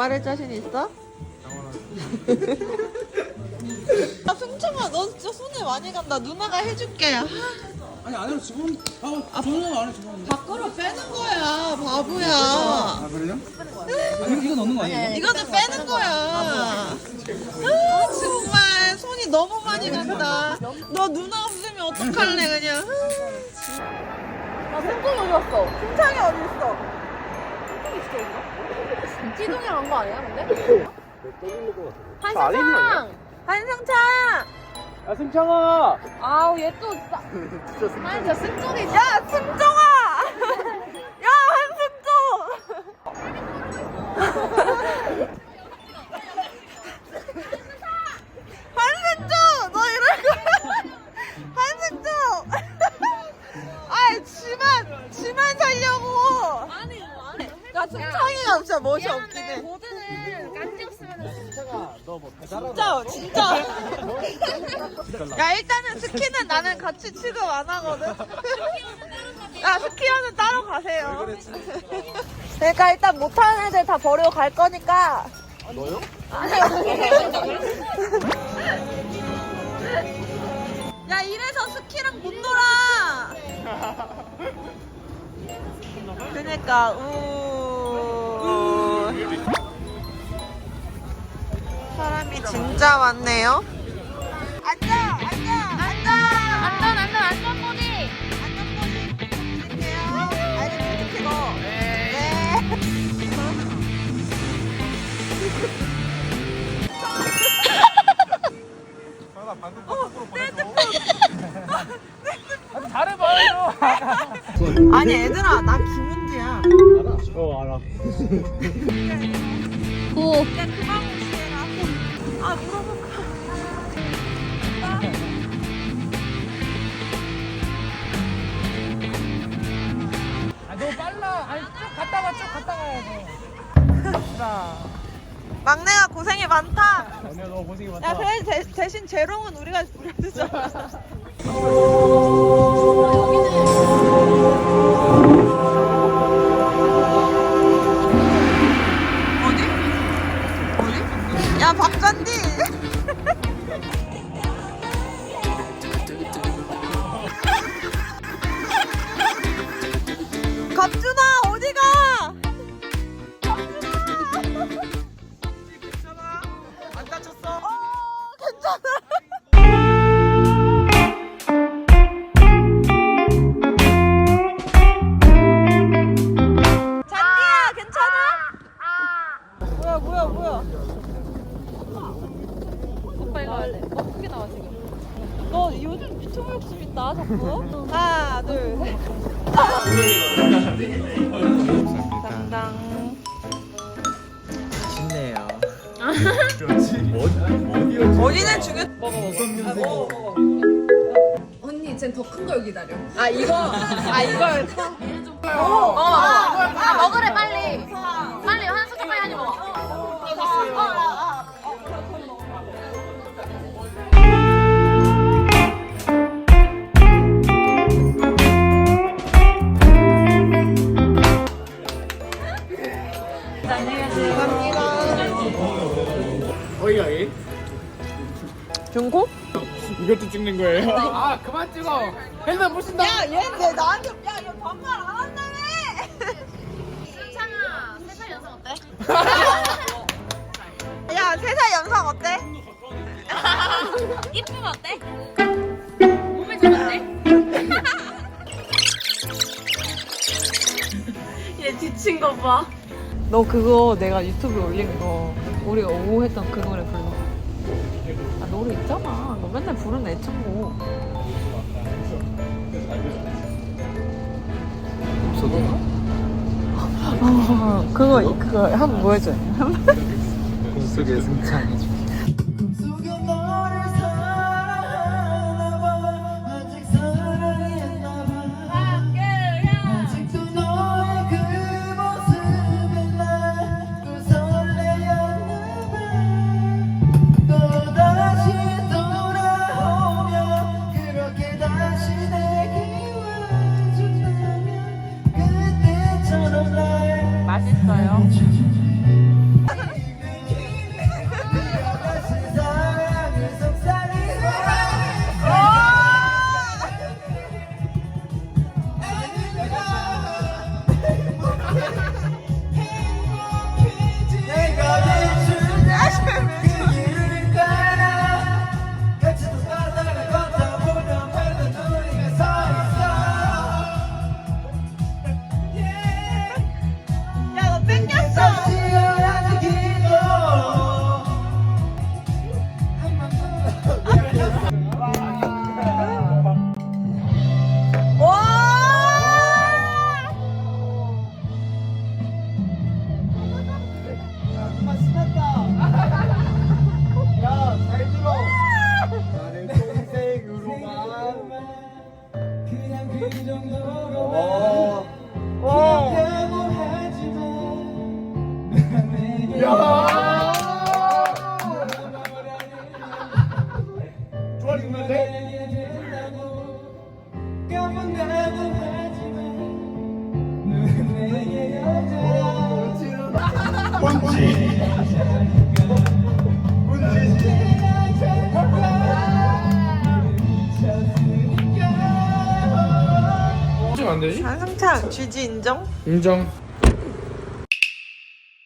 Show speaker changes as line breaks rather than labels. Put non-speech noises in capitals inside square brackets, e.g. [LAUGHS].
바를 자신 있어? 아 승청아 너 진짜 손에 많이 간다 누나가 해줄게
아니 안으로 지금 아 저는 안에 지금
밖으로 빼는 거야 바보야
아 그래요? 아니 이거 넣는 거 아니에요?
이거는 빼는 거야 아 정말 손이 너무 많이 간다 너 누나 없으면 어떡할래 그냥 아 승청이 어디 갔어? 승창이 어디 있어?
찌동이랑 한 거 아니야, 근데? 한승창!
한승창
야 승창아
아우, 얘 또, [LAUGHS] 진짜. 아, 진짜 승쪽이 진짜.
야 승정아 멋이 없긴
미안한데,
해.
보드는 깐지였으면
진짜 진짜 야 일단은 스키는 나는 같이 취급 안 하거든. 야 스키어는 따로 가세요. 그러니까 일단 못하는 애들 다 버리고 갈 거니까.
너요?
야 이래서 스키랑 못 놀아. [LAUGHS] 그니까 우 사람이 진짜 많네요. 앉아 앉아 앉아.
안전, 안전, 안전모디!
안전모드 드릴게요. 아니 뮤직키고 네.
잘해봐요
아니 얘들아 나 김은지야
어 알아.
고.
야 그만 무시해라 아 물어볼까?
아 너무 빨라. 아니 쭉 갔다가 쭉 갔다가 해야지 [LAUGHS]
막내가 고생이 많다.
언니 너 고생이 많다.
야 그래 대, 대신 재롱은 우리가 [LAUGHS] 부려주자. [LAUGHS] 어디? 야 박잔디 하나 둘셋 당당
어디
어디는 중요
언니, 쟨 더 큰 걸 기다려.
아 이거 아 이걸
어, 어, 아, 먹으래, 빨리. 빨리, 한 숟가락만 하지 먹어.
어이가
중고?
이것도 찍는 거예요? 아 그만 찍어 핸드폰 보신다
야 얘내 나한테 야 얘 반말 안 한다며
승창아, 세살 연상 어때? [LAUGHS]
야 세살 연상 어때? [LAUGHS]
이쁨 어때? 몸에 좀 어때? [LAUGHS] 얘 지친 거 봐.
너 그거 내가 유튜브에 올린 거 우리가 오고 했던 그 노래 불러 아 노래 있잖아. 너 맨날 부르는 애창곡 아 그거 그거 한번 보여줘.
꿈속의 승창이
맛 어. 어. 야. [LAUGHS]
좋아하는데? 되지?
한승찬 쥐지 인정?
인정